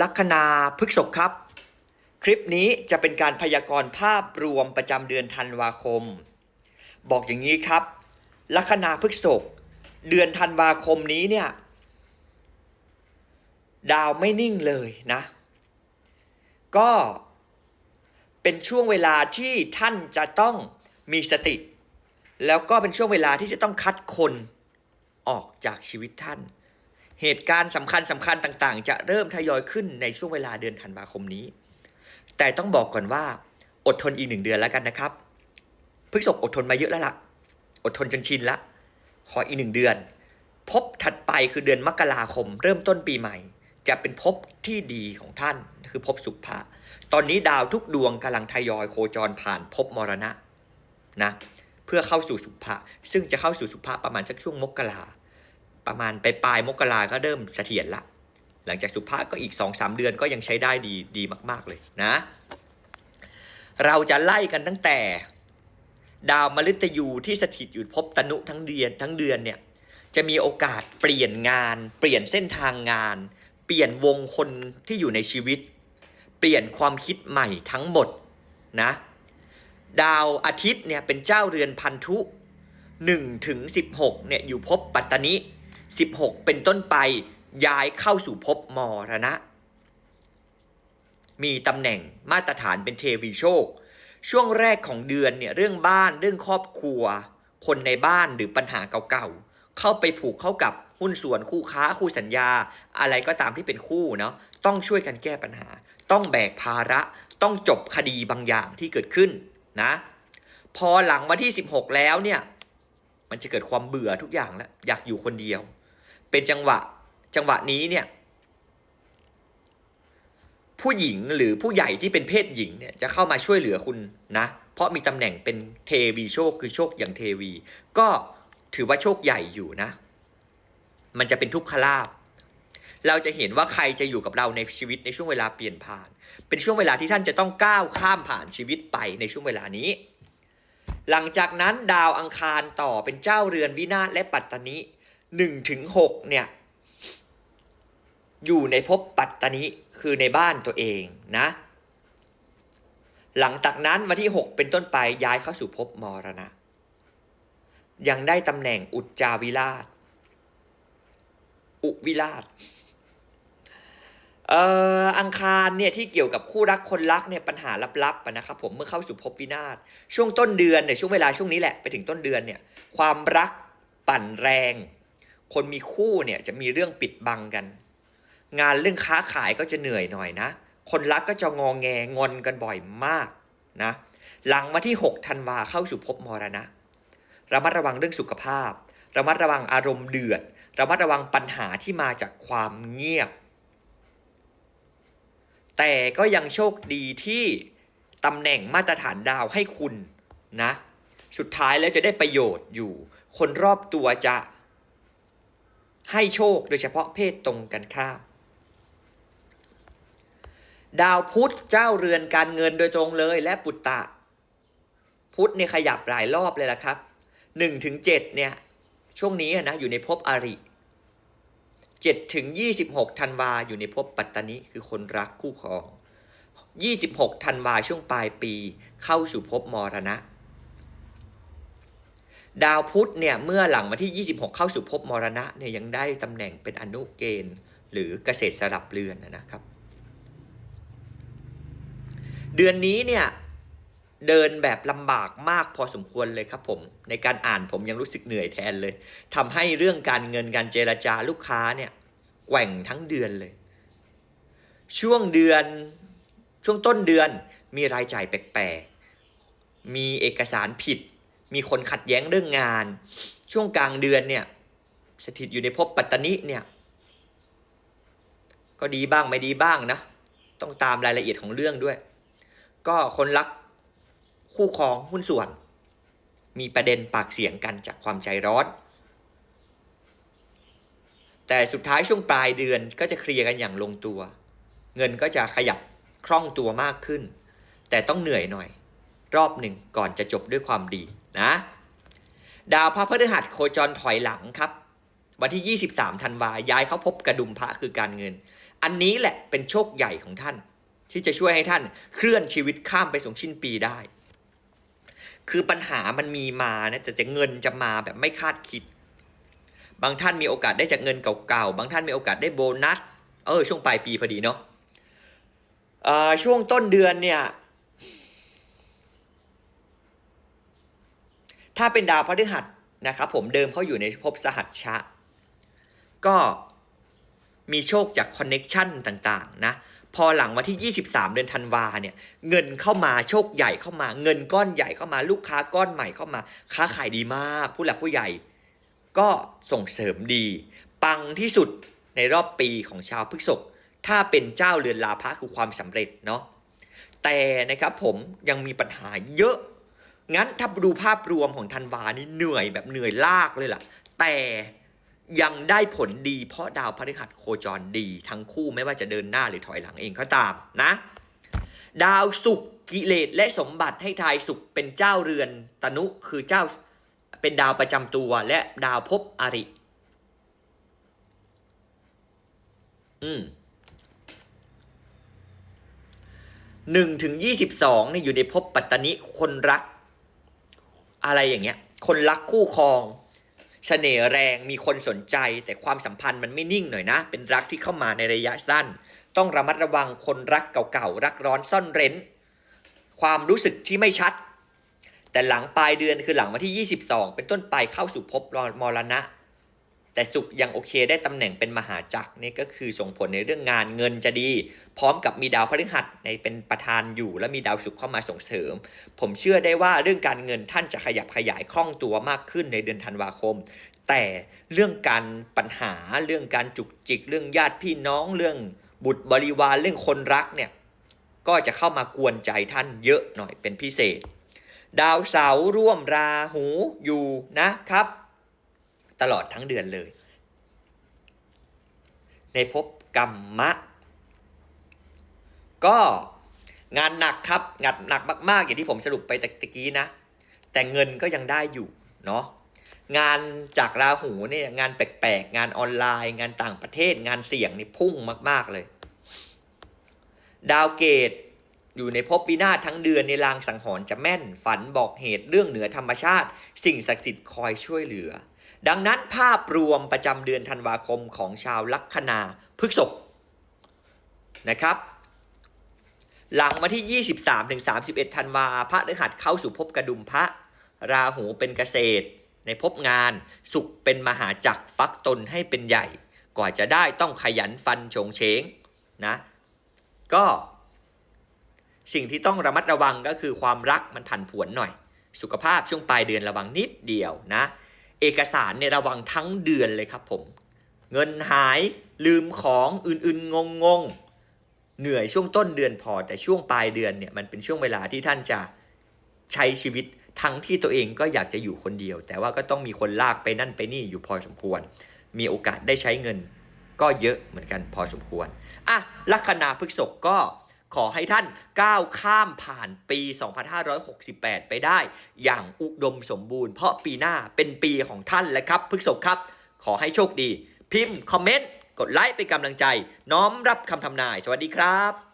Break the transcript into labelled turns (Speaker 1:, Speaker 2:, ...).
Speaker 1: ลัคนาพฤกษกครับ คลิปนี้จะเป็นการพยากรณ์ภาพรวมประจำเดือนธันวาคม บอกอย่างนี้ครับ ลัคนาพฤกษกเดือนธันวาคมนี้เนี่ย ดาวไม่นิ่งเลยนะ ก็เป็นช่วงเวลาที่ท่านจะต้องมีสติ แล้วก็เป็นช่วงเวลาที่จะต้องคัดคนออกจากชีวิตท่าน เหตุการณ์สำคัญสำคัญต่างๆ จะเริ่มทยอยขึ้นในช่วงเวลาเดือนธันวาคมนี้ แต่ต้องบอกก่อนว่า อดทนอีกหนึ่งเดือนแล้วกันนะครับพฤกษกอดทนมาเยอะแล้วล่ะ อดทนจนชินละ ขออีกหนึ่งเดือน พบถัดไปคือเดือนมกราคม เริ่มต้นปีใหม่ จะเป็นภพที่ดีของท่านคือภพสุภะตอนนี้ดาวทุกดวงกำลังทยอยโคจรผ่านภพมรณะนะเพื่อเข้าสู่สุภะซึ่งจะเข้าสู่สุภะประมาณสักช่วงมกรา ประมาณไปปลายมกราก็เริ่มเสถียรละ หลังจากสุภะก็อีก 2-3 เดือนก็ยังใช้ได้ดีดีมาก ๆเลยนะ เราจะไล่กันตั้งแต่ ดาวมฤตยูที่สถิตอยู่ภพตนุทั้งเดือนทั้งเดือนเนี่ยจะมีโอกาสเปลี่ยนงาน เปลี่ยนเส้นทางงาน เปลี่ยนวงคนที่อยู่ในชีวิต เปลี่ยนความคิดใหม่ทั้งหมดนะดาวอาทิตย์เนี่ยเป็นเจ้าเรือนพันธุ1ถึง16เนี่ยอยู่ภพปัตตนิ 16 เป็นต้นไปย้ายเข้าสู่ภพมรณะ มีตำแหน่งมาตรฐานเป็นเทวีโชค ช่วงแรกของเดือนเนี่ยเรื่องบ้านเรื่องครอบครัว คนในบ้านหรือปัญหาเก่าๆ เข้าไปผูกเข้ากับหุ้นส่วนคู่ค้าคู่สัญญา อะไรก็ตามที่เป็นคู่เนาะต้องช่วยกันแก้ปัญหา ต้องแบกภาระต้องจบคดีบางอย่างที่เกิดขึ้นนะพอหลังวันที่ 16 แล้วเนี่ยมันจะเกิดความเบื่อทุกอย่างแล้วอยากอยู่คนเดียว เป็นจังหวะจังหวะนี้เนี่ยผู้หญิงหรือผู้ใหญ่ที่เป็นเพศหญิงเนี่ยจะเข้ามาช่วยเหลือคุณนะ เพราะมีตำแหน่งเป็นเทวีโชคคือโชคอย่างเทวี ก็ถือว่าโชคใหญ่อยู่นะ มันจะเป็นทุกขลาภเราจะเห็นว่าใครจะอยู่กับเราในชีวิตในช่วงเวลาเปลี่ยนผ่าน เป็นช่วงเวลาที่ท่านจะต้องก้าวข้ามผ่านชีวิตไปในช่วงเวลานี้ หลังจากนั้นดาวอังคารต่อเป็นเจ้าเรือนวินาศและปัตตนิ หนึ่งถึงหกเนี่ย อยู่ในภพปัตตนิคือในบ้านตัวเองนะ หลังจากนั้นวันที่ 6 เป็นต้นไปย้ายเข้าสู่ภพมรณะ ยังได้ตำแหน่งอุจจาวิราช อุวิราชเอ่ออังคารเนี่ยที่เกี่ยวกับคู่รักคนรักเนี่ยปัญหาลับๆนะครับผมเมื่อเข้าสู่ภพวินาศช่วงต้นเดือนเนี่ยช่วงเวลาช่วงนี้แหละไปถึงต้นเดือนเนี่ยความรักปั่นแรง คนมีคู่เนี่ยจะมีเรื่องปิดบังกัน งานเรื่องค้าขายก็จะเหนื่อยหน่อยนะ คนรักก็จะงองแงงอนกันบ่อยมากนะ หลังมาที่6ธันวาเข้าสู่ภพมรณะ ระมัดระวังเรื่องสุขภาพ ระมัดระวังอารมณ์เดือด ระมัดระวังปัญหาที่มาจากความเงียบ แต่ก็ยังโชคดีที่ตำแหน่งมาตรฐานดาวให้คุณนะ สุดท้ายแล้วจะได้ประโยชน์อยู่ คนรอบตัวจะ ให้โชคโดยเฉพาะเพศตรงกันข้ามดาวพุธเจ้าเรือนการเงินโดยตรงเลยและปุตตะ พุธเนี่ยขยับหลายรอบเลยละครับหนึ่งถึงเจ็ดเนี่ยช่วงนี้นะอยู่ในภพอริเจ็ดถึงยี่สิบหกธันวาอยู่ในภพปัตตานิคือคนรักคู่ครองยี่สิบหกธันวาช่วงปลายปีเข้าสู่ภพมรณะ ดาวพุธเนี่ยเมื่อหลังวันที่ 26 เข้าสู่ภพมรณะเนี่ยยังได้ตำแหน่งเป็นอนุเกณฑ์ หรือเกษตรสลับเรือนนะครับ เดือนนี้เนี่ยเดินแบบลำบากมากพอสมควรเลยครับผม ในการอ่านผมยังรู้สึกเหนื่อยแทนเลยทำให้เรื่องการเงินการเจรจาลูกค้าเนี่ยแกว่งทั้งเดือนเลย ช่วงเดือนช่วงต้นเดือนมีรายจ่ายแปลกๆมีเอกสารผิด มีคนขัดแย้งเรื่องงาน ช่วงกลางเดือนเนี่ยสถิตอยู่ในภพปัตตนิเนี่ยก็ดีบ้างไม่ดีบ้างนะ ต้องตามรายละเอียดของเรื่องด้วย ก็คนรักคู่ครองหุ้นส่วน มีประเด็นปากเสียงกันจากความใจร้อน แต่สุดท้ายช่วงปลายเดือนก็จะเคลียร์กันอย่างลงตัว เงินก็จะขยับคล่องตัวมากขึ้น แต่ต้องเหนื่อยหน่อย รอบหนึ่งก่อนจะจบด้วยความดี นะดาวพระพฤหัสโคจรถอยหลังครับ วันที่ 23ธันวาย้ายเข้าพบกระดุมพระคือการเงิน อันนี้แหละเป็นโชคใหญ่ของท่าน ที่จะช่วยให้ท่านเคลื่อนชีวิตข้ามไปสู่สิ้นปีได้ คือปัญหามันมีมานะแต่จะเงินจะมาแบบไม่คาดคิด บางท่านมีโอกาสได้จากเงินเก่าๆบางท่านมีโอกาสได้โบนัสเออช่วงปลายปีพอดีเนาะช่วงต้นเดือนเนี่ย ถ้าเป็นดาวพฤหัสนะครับผมเดิมเขาอยู่ในภพสหัชชะ ก็มีโชคจากคอนเน็กชันต่างๆนะพอหลังวันที่ 23 เดือนธันวาเนี่ยเงินเข้ามาโชคใหญ่เข้ามา เงินก้อนใหญ่เข้ามาลูกค้าก้อนใหม่เข้ามา ค้าขายดีมาก ผู้หลักผู้ใหญ่ ก็ส่งเสริมดี ปังที่สุดในรอบปีของชาวพฤษภถ้าเป็นเจ้าเรือนลาภะคือความสำเร็จเนาะแต่นะครับผมยังมีปัญหาเยอะ งั้นถ้าดูภาพรวมของธันวานี่เหนื่อยแบบเหนื่อยลากเลยล่ะ แต่ยังได้ผลดีเพราะดาวพฤหัสโคจรดีทั้งคู่ไม่ว่าจะเดินหน้าหรือถอยหลังเองก็ตามนะ ดาวศุกกิเลสและสมบัติให้ทายศุกเป็นเจ้าเรือนตนุคือเจ้าเป็นดาวประจำตัวและดาวภพอริ อืมหนึ่งถึงยี่สิบสองเนี่ยอยู่ในภพปัตตนิคนรัก อะไรอย่างเงี้ย คนรักคู่ครองเสน่ห์แรงมีคนสนใจ แต่ความสัมพันธ์มันไม่นิ่งหน่อยนะ เป็นรักที่เข้ามาในระยะสั้น ต้องระมัดระวังคนรักเก่าๆรักร้อนซ่อนเร้น ความรู้สึกที่ไม่ชัด แต่หลังปลายเดือนคือหลังวันที่ 22 เป็นต้นไปเข้าสู่ภพมรณะ แต่สุขยังโอเคได้ตำแหน่งเป็นมหาจักรนี่ก็คือส่งผลในเรื่องงานเงินจะดี พร้อมกับมีดาวพฤหัสในเป็นประธานอยู่ และมีดาวศุกร์เข้ามาส่งเสริม ผมเชื่อได้ว่าเรื่องการเงินท่านจะขยับขยายคล่องตัวมากขึ้นในเดือนธันวาคม แต่เรื่องการปัญหาเรื่องการจุกจิก เรื่องญาติพี่น้องเรื่องบุตรบริวารเรื่องคนรักเนี่ยก็จะเข้ามากวนใจท่านเยอะหน่อยเป็นพิเศษ ดาวเสาร์ร่วมราหูอยู่นะครับ ตลอดทั้งเดือนเลย ในภพกรรมะ ก็งานหนักครับงานหนักมากๆ อย่างที่ผมสรุปไปตะตะกี้นะ แต่เงินก็ยังได้อยู่เนาะงานจากราหูเนี่ยงานแปลกๆ งานออนไลน์ งานต่างประเทศ งานเสี่ยงนี่พุ่งมาก ๆเลย ดาวเกตอยู่ในภพวินาศทั้งเดือนในลางสังหรณ์จะแม่น ฝันบอกเหตุเรื่องเหนือธรรมชาติ สิ่งศักดิ์สิทธิ์คอยช่วยเหลือ ดังนั้นภาพรวมประจำเดือนธันวาคมของชาวลัคนาพฤกษภนะครับ หลังวันที่ 23ถึง31 ธันวาพระฤหัสเข้าสู่ภพกระดุมพระราหูเป็นเกษตร ในภพงานสุขเป็นมหาจักรฟักตนให้เป็นใหญ่ กว่าจะได้ต้องขยันฟันโฉงเฉงนะก็สิ่งที่ต้องระมัดระวังก็คือความรักมันผันผวนหน่อย สุขภาพช่วงปลายเดือนระวังนิดเดียวนะ เอกสารเนี่ยระวังทั้งเดือนเลยครับผม เงินหายลืมของอื่นๆ งงๆเหนื่อยช่วงต้นเดือนพอ แต่ช่วงปลายเดือนเนี่ยมันเป็นช่วงเวลาที่ท่านจะใช้ชีวิตทั้งที่ตัวเองก็อยากจะอยู่คนเดียว แต่ว่าก็ต้องมีคนลากไปนั่นไปนี่อยู่พอสมควร มีโอกาสได้ใช้เงินก็เยอะเหมือนกันพอสมควรอะลัคนาพฤกษกก็ ขอให้ท่านก้าวข้ามผ่านปี 2568 ไปได้ อย่างอุดมสมบูรณ์ เพราะปีหน้าเป็นปีของท่านแล้วครับพฤกษกครับ ขอให้โชคดี พิมพ์ คอมเมนต์ กดไลค์เป็นกำลังใจ น้อมรับคำทำนาย สวัสดีครับ